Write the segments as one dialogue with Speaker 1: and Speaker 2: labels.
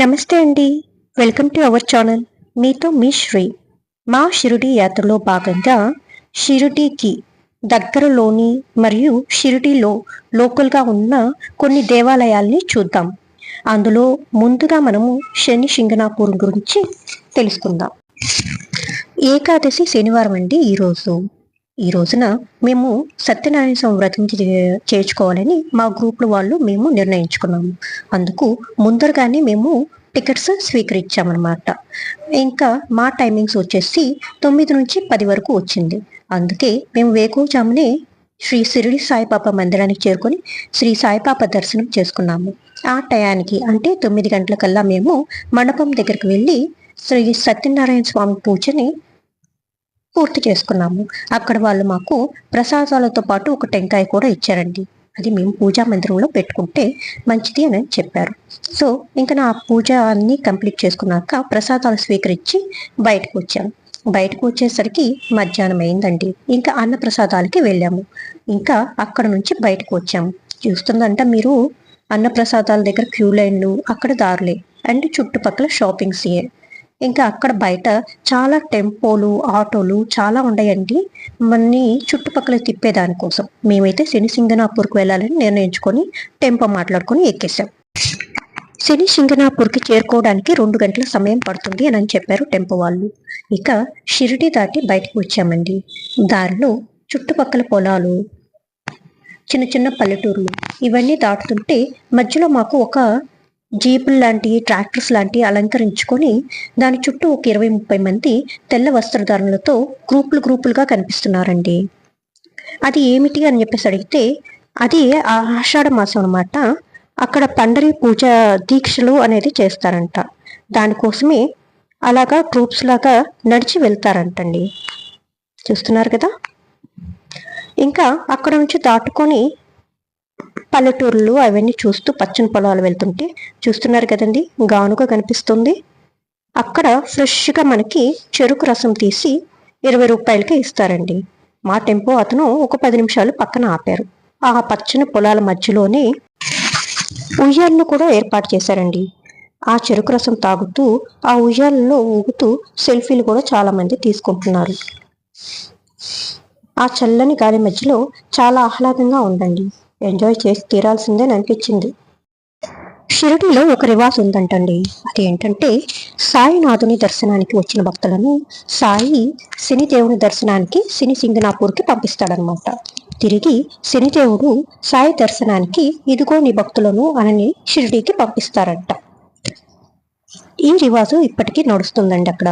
Speaker 1: నమస్తే అండి. Welcome to our channel. మీతో మీ శ్రీ. మా షిరిడి యాత్రలో భాగంగా షిరిడీకి దగ్గరలోని మరియు షిరిడీలో లోకల్గా ఉన్న కొన్ని దేవాలయాల్ని చూద్దాం. అందులో ముందుగా మనము శని శింగనాపూర్ గురించి తెలుసుకుందాం. ఏకాదశి శనివారం అండి ఈరోజు. ఈ రోజున మేము సత్యనారాయణ స్వామి వ్రతం చేర్చుకోవాలని మా గ్రూప్లో వాళ్ళు మేము నిర్ణయించుకున్నాము. అందుకు ముందరగానే మేము టికెట్స్ స్వీకరించామన్నమాట. ఇంకా మా టైమింగ్స్ వచ్చేసి తొమ్మిది నుంచి పది వరకు వచ్చింది. అందుకే మేము వేకువజామునే శ్రీ సిరిడి సాయిబాబా మందిరానికి చేరుకొని శ్రీ సాయిబాబా దర్శనం చేసుకున్నాము. ఆ టయానికి అంటే తొమ్మిది గంటలకల్లా మేము మండపం దగ్గరికి వెళ్ళి శ్రీ సత్యనారాయణ స్వామి పూజని పూర్తి చేసుకున్నాము. అక్కడ వాళ్ళు మాకు ప్రసాదాలతో పాటు ఒక టెంకాయ కూడా ఇచ్చారండి. అది మేము పూజా మందిరంలో పెట్టుకుంటే మంచిది అని చెప్పారు. సో ఇంకా నా పూజ అన్ని కంప్లీట్ చేసుకున్నాక ప్రసాదాలు స్వీకరించి బయటకు వచ్చాము బయటకు వచ్చేసరికి మధ్యాహ్నం అయిందండి. ఇంకా అన్న ప్రసాదాలకి వెళ్ళాము. ఇంకా అక్కడ నుంచి బయటకు వచ్చాము చూస్తుందంట మీరు అన్న ప్రసాదాల దగ్గర క్యూ లైన్లు అక్కడ దారులే. అండ్ చుట్టుపక్కల షాపింగ్స్ ఇంకా అక్కడ బయట చాలా టెంపోలు ఆటోలు చాలా ఉన్నాయండి. మన్ని చుట్టుపక్కల తిప్పేదానికోసం మేమైతే శని సింగనాపూర్కి వెళ్ళాలని నిర్ణయించుకొని టెంపో మాట్లాడుకొని ఎక్కేసాం శని సింగనాపూర్కి చేరుకోవడానికి రెండు గంటల సమయం పడుతుంది అని అని చెప్పారు టెంపో వాళ్ళు. ఇక షిరిడి దాటి బయటకు వచ్చామండి. దారిలో చుట్టుపక్కల పొలాలు చిన్న చిన్న పల్లెటూర్లు ఇవన్నీ దాటుతుంటే మధ్యలో మాకు ఒక జీపులు లాంటి ట్రాక్టర్స్ లాంటి అలంకరించుకొని దాని చుట్టూ ఒక ఇరవై ముప్పై మంది తెల్ల వస్త్రధారణలతో గ్రూపులు గ్రూపులుగా కనిపిస్తున్నారండి. అది ఏమిటి అని చెప్పేసి అడిగితే అది ఆషాఢ మాసం అన్నమాట. అక్కడ పండరి పూజ దీక్షలు అనేది చేస్తారంట. దానికోసమే అలాగా గ్రూప్స్ లాగా నడిచి వెళ్తారంటండి. చూస్తున్నారు కదా? ఇంకా అక్కడ నుంచి దాటుకొని పల్లెటూర్లు అవన్నీ చూస్తూ పచ్చని పొలాలు వెళ్తుంటే చూస్తున్నారు కదండి గానుగా కనిపిస్తుంది. అక్కడ ఫ్రెష్గా మనకి చెరుకు రసం తీసి ఇరవై రూపాయలకి ఇస్తారండి. మా టెంపో అతను ఒక పది నిమిషాలు పక్కన ఆపారు. ఆ పచ్చని పొలాల మధ్యలోనే ఉయ్యాలను కూడా ఏర్పాటు చేశారండి. ఆ చెరుకు రసం తాగుతూ ఆ ఉయ్యాలలో ఊగుతూ సెల్ఫీలు కూడా చాలా మంది తీసుకుంటున్నారు. ఆ చల్లని గాలి మధ్యలో చాలా ఆహ్లాదంగా ఉందండి. ఎంజాయ్ చేసి తీరాల్సిందే అనిపించింది. షిరిడిలో ఒక రివాజ్ ఉందంటండి. అది ఏంటంటే సాయినాథుని దర్శనానికి వచ్చిన భక్తులను సాయి శనిదేవుని దర్శనానికి శని సింగనాపూర్కి పంపిస్తాడనమాట తిరిగి శనిదేవుడు సాయి దర్శనానికి ఇదిగో నీ భక్తులను అనని షిరిడీకి పంపిస్తారంట. ఈ రివాజు ఇప్పటికీ నడుస్తుందండి అక్కడ.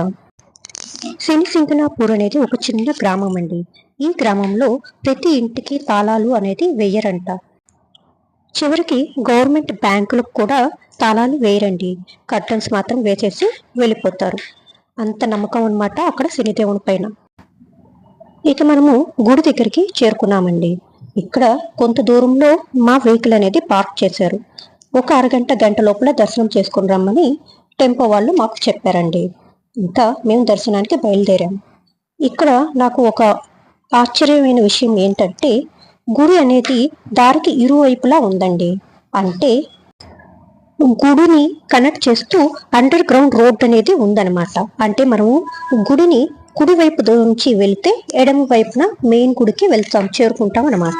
Speaker 1: శనిసింగనాపూర్ అనేది ఒక చిన్న గ్రామం అండి ఈ గ్రామంలో ప్రతి ఇంటికి తాళాలు అనేది వేయరంట. చివరికి గవర్నమెంట్ బ్యాంకులకు కూడా తాళాలు వేయరండి. కర్టన్స్ మాత్రం వేసేసి వెళ్ళిపోతారు. అంత నమ్మకం అన్నమాట అక్కడ శనిదేవుని పైన. ఇక మనము గుడి దగ్గరికి చేరుకున్నామండి. ఇక్కడ కొంత దూరంలో మా వెహికల్ అనేది పార్క్ చేశారు. ఒక అరగంట గంట లోపల దర్శనం చేసుకుని రమ్మని టెంపో వాళ్ళు మాకు చెప్పారండి. ఇంకా మేము దర్శనానికి బయలుదేరాం. ఇక్కడ నాకు ఒక ఆశ్చర్యమైన విషయం ఏంటంటే గుడి అనేది దారికి ఇరువైపులా ఉందండి. అంటే గుడిని కనెక్ట్ చేస్తూ అండర్ గ్రౌండ్ రోడ్ అనేది ఉందన్నమాట. అంటే మనము గుడిని కుడివైపు నుంచి వెళితే ఎడమ వైపున మెయిన్ గుడికి వెళ్తాం చేరుకుంటాం అన్నమాట.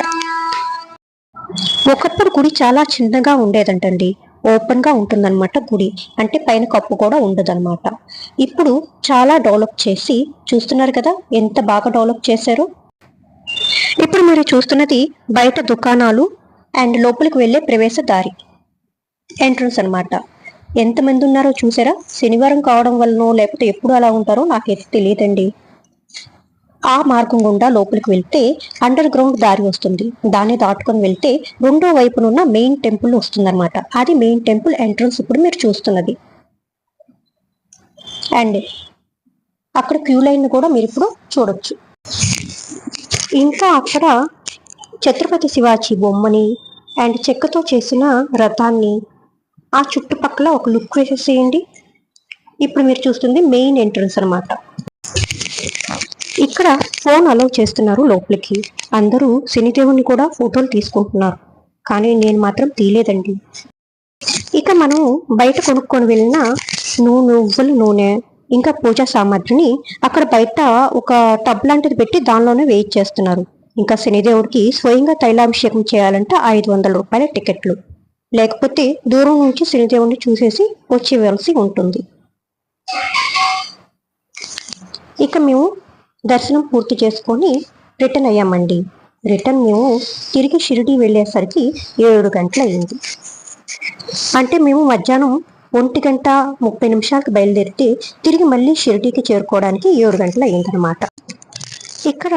Speaker 1: ఒకప్పుడు గుడి చాలా చిన్నగా ఉండేదంటండి. ఓపెన్గా ఉంటుందన్నమాట గుడి. అంటే పైన కప్పు కూడా ఉండదన్నమాట. ఇప్పుడు చాలా డెవలప్ చేసి చూస్తున్నారు కదా ఎంత బాగా డెవలప్ చేశారో? ఇప్పుడు మీరు చూస్తున్నది బయట దుకాణాలు అండ్ లోపలికి వెళ్ళే ప్రవేశ దారి ఎంట్రన్స్ అన్నమాట. ఎంతమంది ఉన్నారో చూసారా? శనివారం కావడం వల్లనో లేకపోతే ఎప్పుడు అలా ఉంటారో నాకైతే తెలియదండి. ఆ మార్గం గుండా లోపలికి వెళ్తే అండర్ గ్రౌండ్ దారి వస్తుంది. దాన్ని దాటుకొని వెళ్తే రెండో వైపునున్న మెయిన్ టెంపుల్ వస్తుందన్నమాట. అది మెయిన్ టెంపుల్ ఎంట్రన్స్ ఇప్పుడు మీరు చూస్తున్నది. అండ్ అక్కడ క్యూ లైన్ కూడా మీరు ఇప్పుడు చూడొచ్చు. ఇంకా అక్కడ ఛత్రపతి శివాజీ బొమ్మని అండ్ చెక్కతో చేసిన రథాన్ని ఆ చుట్టుపక్కల ఒక లుక్ వేసేసేయండి ఇప్పుడు మీరు చూస్తుంది మెయిన్ ఎంట్రన్స్ అనమాట ఇక్కడ ఫోన్ అలౌ చేస్తున్నారు లోపలికి. అందరూ సినీదేవుని కూడా ఫోటోలు తీసుకుంటున్నారు. కానీ నేను మాత్రం తీయలేదండి. ఇక మనం బయట కొనుక్కొని వెళ్ళిన నూనె నువ్వుల నూనె ఇంకా పూజా సామాగ్రిని అక్కడ బయట ఒక టబ్ లాంటిది పెట్టి దానిలోనే వెయిట్ చేస్తున్నారు ఇంకా శనిదేవుడికి స్వయంగా తైలాభిషేకం చేయాలంటే ఐదు వందల రూపాయల టికెట్లు. లేకపోతే దూరం నుంచి శనిదేవుడిని చూసేసి వచ్చేవలసి ఉంటుంది. ఇక మేము దర్శనం పూర్తి చేసుకొని రిటర్న్ అయ్యామండి. రిటర్న్ మేము తిరిగి షిరిడి వెళ్ళేసరికి ఏడు గంటలు అయింది అంటే మేము మధ్యాహ్నం ఒంటి గంట ముప్పై నిమిషాలకు బయలుదేరితే తిరిగి మళ్ళీ షిరిడీకి చేరుకోవడానికి ఏడు గంటలు అయిందనమాట ఇక్కడ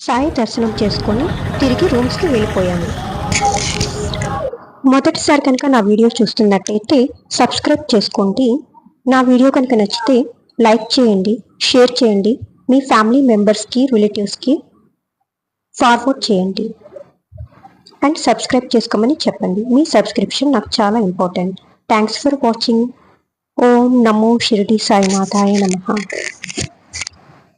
Speaker 1: సాయి దర్శనం చేసుకొని తిరిగి రూమ్స్కి వెళ్ళిపోయాము మొదటిసారి కనుక నా వీడియో చూస్తున్నట్టయితే సబ్స్క్రైబ్ చేసుకోండి. నా వీడియో కనుక నచ్చితే లైక్ చేయండి షేర్ చేయండి. మీ ఫ్యామిలీ మెంబర్స్కి రిలేటివ్స్కి ఫార్వర్డ్ చేయండి. అండ్ సబ్స్క్రైబ్ చేసుకోమని చెప్పండి. మీ సబ్స్క్రిప్షన్ నాకు చాలా ఇంపార్టెంట్ థ్యాంక్స్ ఫర్ వాచింగ్ ఓం నమో షిరిడి సాయినాథాయ నమ.